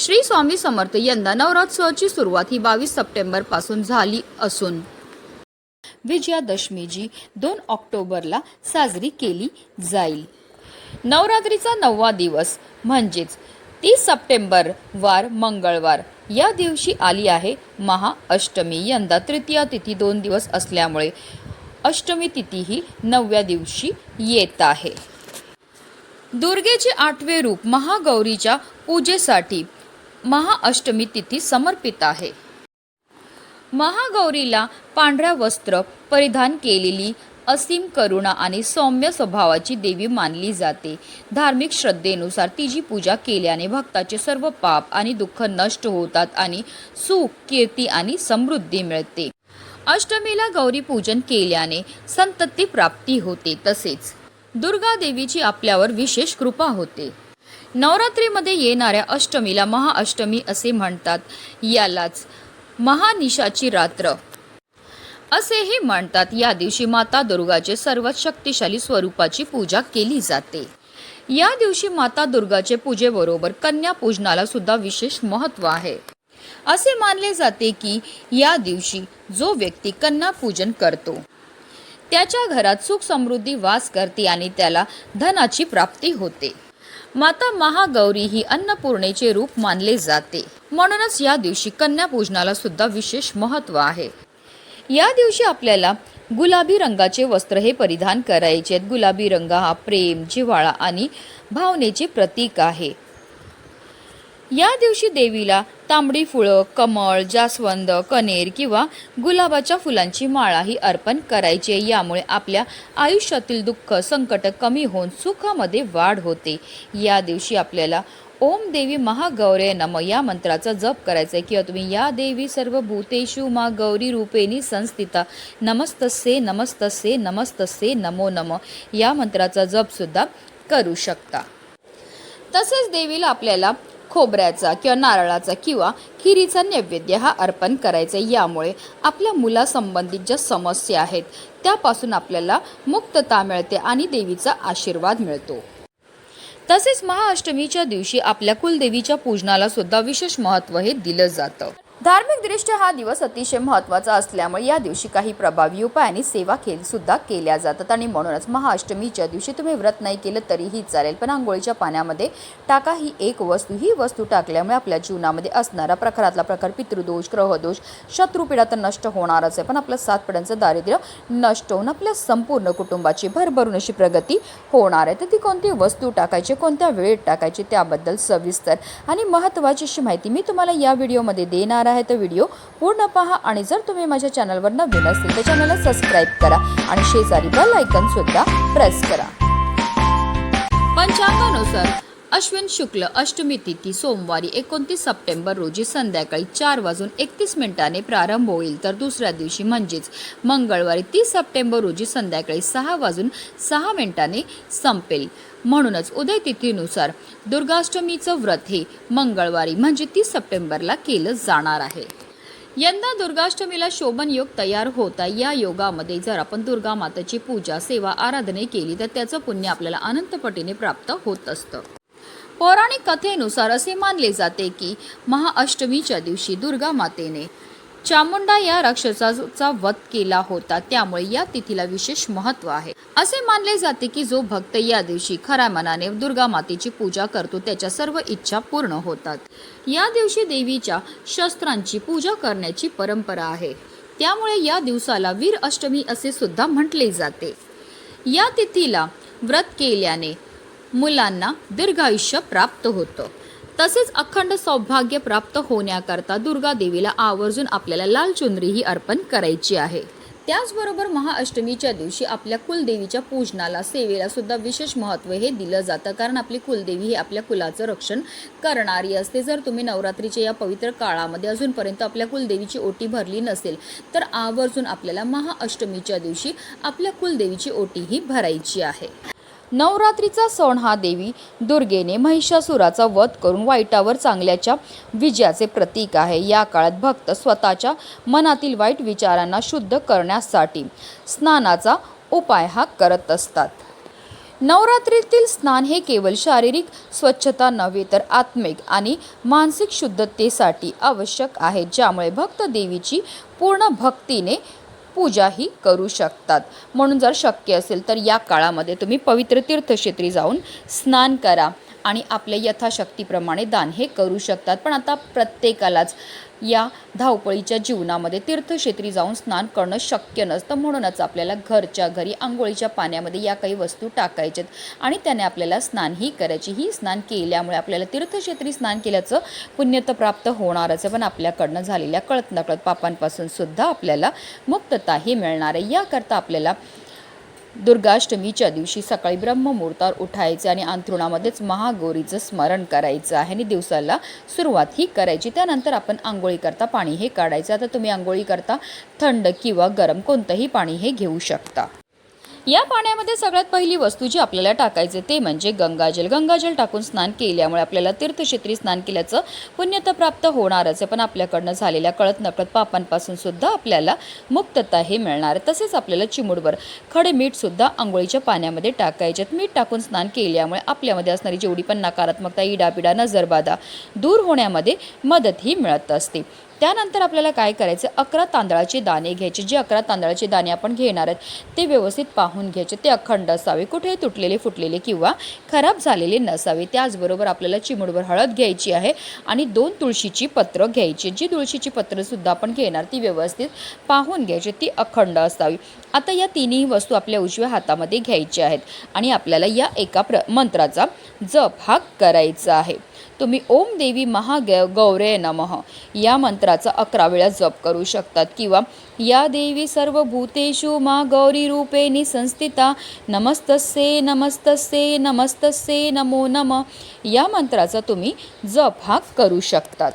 श्री स्वामी समर्थ यंदा नवरात्रोत्सवाची सुरुवात ही बावीस सप्टेंबरपासून झाली असून. विजयादशमी जी दोन ऑक्टोबरला साजरी केली जाईल. नवरात्रीचा नववा दिवस म्हणजेच तीस सप्टेंबर वार मंगळवार. या दिवशी आली आहे महाअष्टमी. यंदा तृतीया तिथी दोन दिवस असल्यामुळे अष्टमी तिथी ही नवव्या दिवशी येत आहे. दुर्गेचे आठवे रूप महागौरीच्या पूजेसाठी महाअष्टमी तिथी समर्पित आहे. महागौरीला पांढऱ्या वस्त्र परिधान केलेली असीम करुणा आणि सौम्य स्वभावाची देवी मानली जाते. धार्मिक श्रद्धेनुसार तिची पूजा केल्याने भक्ताचे सर्व पाप आणि दुःख नष्ट होतात आणि सुख कीर्ती आणि समृद्धी मिळते. अष्टमीला गौरी पूजन केल्याने संतती प्राप्ती होते तसेच दुर्गा देवीची आपल्यावर विशेष कृपा होते. नवरात्रीमध्ये येणाऱ्या अष्टमीला महाअष्टमी असे म्हणतात. यालाच महानिशाची रात्र असेही म्हणतात. या दिवशी माता दुर्गाचे सर्वात शक्तिशाली स्वरूपाची पूजा केली जाते. या दिवशी माता दुर्गाचे पूजेबरोबर कन्या पूजनाला सुद्धा विशेष महत्त्व आहे. असे मानले जाते की या दिवशी जो व्यक्ती कन्या पूजन करतो त्याच्या घरात सुख समृद्धी वास करते आणि त्याला धनाची प्राप्ती होते. माता महागौरी ही अन्नपूर्णेचे रूप मानले जाते. म्हणूनच या दिवशी कन्या पूजनाला सुद्धा विशेष महत्त्व आहे. या दिवशी आपल्याला गुलाबी रंगाचे वस्त्र हे परिधान करायचे आहेत. गुलाबी रंग हा प्रेम जिव्हाळा आणि भावनेचे प्रतीक आहे. या दिवशी देवीला तांबडी फुलं कमळ जास्वंद कनेर किंवा गुलाबाच्या फुलांची माळाही अर्पण करायची. आहे यामुळे आपल्या आयुष्यातील दुःख संकट कमी होऊन सुखामध्ये वाढ होते. या दिवशी आपल्याला ओम देवी महागौरे नम या मंत्राचा जप करायचा आहे. किंवा तुम्ही या देवी सर्व भूतेषु मा गौरी रूपेणी संस्थिता नमस्तसे नमस्तसे नमस्तसे नमो नम या मंत्राचा जपसुद्धा करू शकता. तसेच देवीला आपल्याला खोबऱ्याचा किंवा नारळाचा किंवा खिरीचा नैवेद्य हा अर्पण करायचा यामुळे आपल्या मुलासंबंधित ज्या समस्या आहेत त्यापासून आपल्याला मुक्तता मिळते आणि देवीचा आशीर्वाद मिळतो. तसेच महाअष्टमीच्या दिवशी आपल्या कुलदेवीच्या पूजनाला सुद्धा विशेष महत्त्व हे दिलं जातं. धार्मिक दृष्ट्या हा दिवस अतिशय महत्त्वाचा असल्यामुळे या दिवशी काही प्रभावी उपाय आणि सेवा खेळ सुद्धा केल्या जातात. आणि म्हणूनच महाअष्टमीच्या दिवशी तुम्ही व्रत नाही केलं तरीही चालेल. पण आंघोळीच्या पाण्यामध्ये टाका ही एक वस्तू. ही वस्तू टाकल्यामुळे आपल्या जीवनामध्ये असणारा प्रकारातला प्रकार पितृदोष ग्रहदोष शत्रुपीडा तर नष्ट होणारच आहे. पण आपलं सात पिढ्यांचं दारिद्र्य नष्ट होऊन आपल्या संपूर्ण कुटुंबाची भरभरून अशी प्रगती होणार आहे. तर ती कोणती वस्तू टाकायची कोणत्या वेळेत टाकायची त्याबद्दल सविस्तर आणि महत्त्वाची अशी माहिती मी तुम्हाला या व्हिडिओमध्ये देणार आहे तो व्हिडिओ पूर्ण पहा आणि जर तुम्ही माझ्या चॅनलवर नवीन असतील तर चॅनलला सबस्क्राईब करा आणि शेजारी बेल आयकन सुद्धा प्रेस करा. पंचांगानुसार अश्विन शुक्ल अष्टमी तिथी सोमवारी एकोणतीस सप्टेंबर रोजी संध्याकाळी चार वाजून एकतीस मिनिटाने प्रारंभ होईल. तर दुसऱ्या दिवशी म्हणजेच मंगळवारी तीस सप्टेंबर रोजी संध्याकाळी सहा वाजून सहा मिनिटाने संपेल. म्हणूनच उदय तिथीनुसार दुर्गाष्टमीचं व्रत हे मंगळवारी म्हणजे तीस सप्टेंबरला केलं जाणार आहे. यंदा दुर्गाष्टमीला शोभन योग तयार होता. या योगामध्ये जर आपण दुर्गा मातेची पूजा सेवा आराधने केली तर त्याचं पुण्य आपल्याला अनंतपटीने प्राप्त होत असतं. पौराणिक कथेनुसार असे मानले जाते की महाअष्टमीच्या दिवशी दुर्गा मातेने चामुंडा या राक्षसाचा वध केला होता. त्यामुळे या तिथीला विशेष महत्त्व आहे. असे मानले जाते की जो भक्त या दिवशी खऱ्या मनाने दुर्गा मातेची पूजा करतो त्याच्या सर्व इच्छा पूर्ण होतात. या दिवशी देवीच्या शस्त्रांची पूजा करण्याची परंपरा आहे. त्यामुळे या दिवसाला वीर अष्टमी असे सुद्धा म्हटले जाते. या तिथीला व्रत केल्याने मुलांना दीर्घायुष्य प्राप्त होतं. तसेच अखंड सौभाग्य प्राप्त होण्याकरता दुर्गा देवीला आवर्जून आपल्याला लाल चुंदरीही अर्पण करायची आहे. त्याचबरोबर महाअष्टमीच्या दिवशी आपल्या कुलदेवीच्या पूजनाला सेवेला सुद्धा विशेष महत्त्व हे दिलं जातं. कारण आपली कुलदेवी ही आपल्या कुलाचं रक्षण करणारी असते. जर तुम्ही नवरात्रीच्या या पवित्र काळामध्ये अजूनपर्यंत आपल्या कुलदेवीची ओटी भरली नसेल तर आवर्जून आपल्याला महाअष्टमीच्या दिवशी आपल्या कुलदेवीची ओटी ही भरायची आहे. नवरात्रीचा सण हा देवी दुर्गेने महिषासुराचा वध करून वाईटावर चांगल्याच्या विजयाचे प्रतीक आहे. या काळात भक्त स्वतःच्या मनातील वाईट विचारांना शुद्ध करण्यासाठी स्नानाचा उपाय हा करत असतात. नवरात्रीतील स्नान हे केवळ शारीरिक स्वच्छता नव्हे तर आत्मिक आणि मानसिक शुद्धतेसाठी आवश्यक आहे ज्यामुळे भक्त देवीची पूर्ण भक्तीने पूजाही करू शकतात. म्हणून जर शक्य असेल तर या काळामध्ये तुम्ही पवित्र तीर्थक्षेत्री जाऊन स्नान करा आणि आपल्या यथाशक्तीप्रमाणे दान हे करू शकतात. पण आता प्रत्येकालाच या धावपळीच्या जीवनामध्ये तीर्थक्षेत्री जाऊन स्नान करणं शक्य नसतं म्हणूनच आपल्याला घरच्या घरी आंघोळीच्या पाण्यामध्ये या काही वस्तू टाकायच्यात आणि त्याने आपल्याला स्नानही करायची. ही स्नान केल्यामुळे आपल्याला तीर्थक्षेत्री स्नान केल्याचं पुण्य तर प्राप्त होणारच. आहे पण आपल्याकडनं झालेल्या कळत नकळत पापांपासून सुद्धा आपल्याला मुक्तताही मिळणार आहे. याकरता आपल्याला दुर्गाष्टमीच्या दिवशी सकाळी ब्रह्ममुहूर्तावर उठायचे आणि अंथरुणामध्येच महागौरीचं स्मरण करायचं आहे. आणि दिवसाला सुरुवात ही करायची. त्यानंतर आपण आंघोळी करता पाणी हे काढायचं. आता तुम्ही आंघोळी करता थंड किंवा गरम कोणतंही पाणी हे घेऊ शकता. या पाण्यामध्ये सगळ्यात पहिली वस्तू जी आपल्याला टाकायचे ते म्हणजे गंगाजल. गंगाजल टाकून स्नान केल्यामुळे आपल्याला तीर्थक्षेत्री स्नान केल्याचं पुण्य तर प्राप्त होणारच आहे. पण आपल्याकडनं झालेल्या कळत नकळत पापांपासून सुद्धा आपल्याला मुक्तता हे मिळणार तसेच आपल्याला चिमुडवर खडे मीठ सुद्धा आंघोळीच्या पाण्यामध्ये टाकायचे मीठ टाकून स्नान केल्यामुळे आपल्यामध्ये असणारी जेवढी पण नकारात्मकता इडापिडा नजरबाधा दूर होण्यामध्ये मदतही मिळत असते. त्यानंतर आपल्याला काय करायचं? अकरा तांदळाचे दाणे घ्यायचे. जे अकरा तांदळाचे दाणे आपण घेणार आहेत ते व्यवस्थित पाहून घ्यायचे. ते अखंड असावे. कुठे तुटलेले फुटलेले किंवा खराब झालेले नसावे. त्याचबरोबर आपल्याला चिमुडभर हळद घ्यायची आहे आणि दोन तुळशीची पत्रं घ्यायची. जी तुळशीची पत्रंसुद्धा आपण घेणार ती व्यवस्थित पाहून घ्यायची. ती अखंड असावी. आता या तिन्ही वस्तू आपल्या उजव्या हातामध्ये घ्यायच्या आहेत आणि आपल्याला या एका प्र मंत्राचा जप हा करायचा आहे. तुम्ही ओम देवी महाग गौरे नमः. या मंत्राचा अकरा वेळा जप करू शकतात किंवा या देवी सर्व भूतेषु मा गौरी रूपे संस्थिता नमस्तस्ये नमस्तस्ये नमस्तस्ये नमो नम. या मंत्राचा तुम्ही जप हा करू शकतात.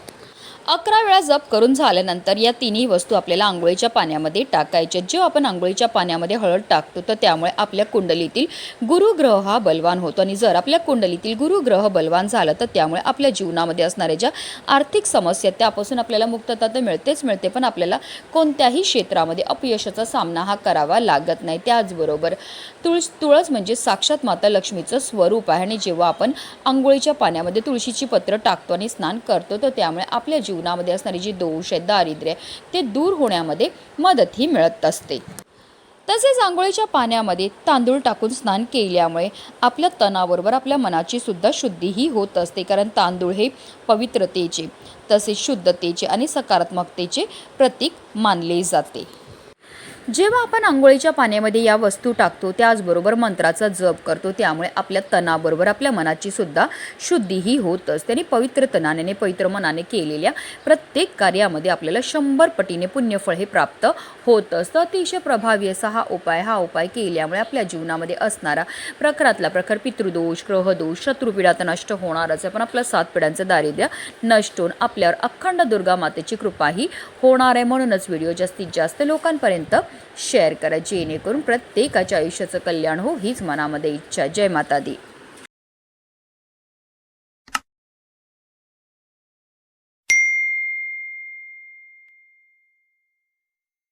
अकरा वेळा जप करून झाल्यानंतर या तिन्ही वस्तू आपल्याला आंघोळीच्या पाण्यामध्ये टाकायच्या. जेव्हा आपण आंघोळीच्या पाण्यामध्ये हळद टाकतो तर त्यामुळे आपल्या कुंडलीतील गुरुग्रह हा बलवान होतो. आणि जर आपल्या कुंडलीतील गुरुग्रह बलवान झालं तर त्यामुळे आपल्या जीवनामध्ये असणाऱ्या ज्या आर्थिक समस्या त्यापासून आपल्याला मुक्तता तर मिळतेच मिळते पण आपल्याला कोणत्याही क्षेत्रामध्ये अपयशाचा सामना हा करावा लागत नाही. त्याचबरोबर तुळस तुळस म्हणजे साक्षात माता लक्ष्मीचं स्वरूप आहे. आणि जेव्हा आपण आंघोळीच्या पाण्यामध्ये तुळशीची पत्र टाकतो आणि स्नान करतो तर त्यामुळे आपल्या जीवनामध्ये असणारी जी दोष आहे दारिद्र्य ते दूर होण्यामध्ये मदतही मिळत असते. तसेच आंघोळीच्या पाण्यामध्ये तांदूळ टाकून स्नान केल्यामुळे आपल्या तणाबरोबर आपल्या मनाची सुद्धा शुद्धीही होत असते. कारण तांदूळ हे पवित्रतेचे तसेच शुद्धतेचे आणि सकारात्मकतेचे प्रतीक मानले जाते. जेव्हा आपण आंघोळीच्या पाण्यामध्ये या वस्तू टाकतो त्याचबरोबर मंत्राचा जप करतो त्यामुळे आपल्या तणाबरोबर आपल्या मनाची सुद्धा शुद्धीही होत असते आणि पवित्र तणाने पवित्र मनाने केलेल्या प्रत्येक कार्यामध्ये आपल्याला शंभर पटीने पुण्यफळ हे प्राप्त होत असतं अतिशय प्रभावी असा हा उपाय हा उपाय केल्यामुळे आपल्या जीवनामध्ये असणारा प्रखरातला प्रखर पितृदोष ग्रहदोष शत्रुपीडा तर नष्ट होणारच आहे. पण आपल्या सात पिढ्यांचं दारिद्र्य नष्ट होऊन आपल्यावर अखंड दुर्गा मातेची कृपाही होणार आहे. म्हणूनच व्हिडिओ जास्तीत जास्त लोकांपर्यंत शेअर करा जेणेकरून प्रत्येकाच्या आयुष्याचं कल्याण हो हीच मनामध्ये इच्छा. जय माता दी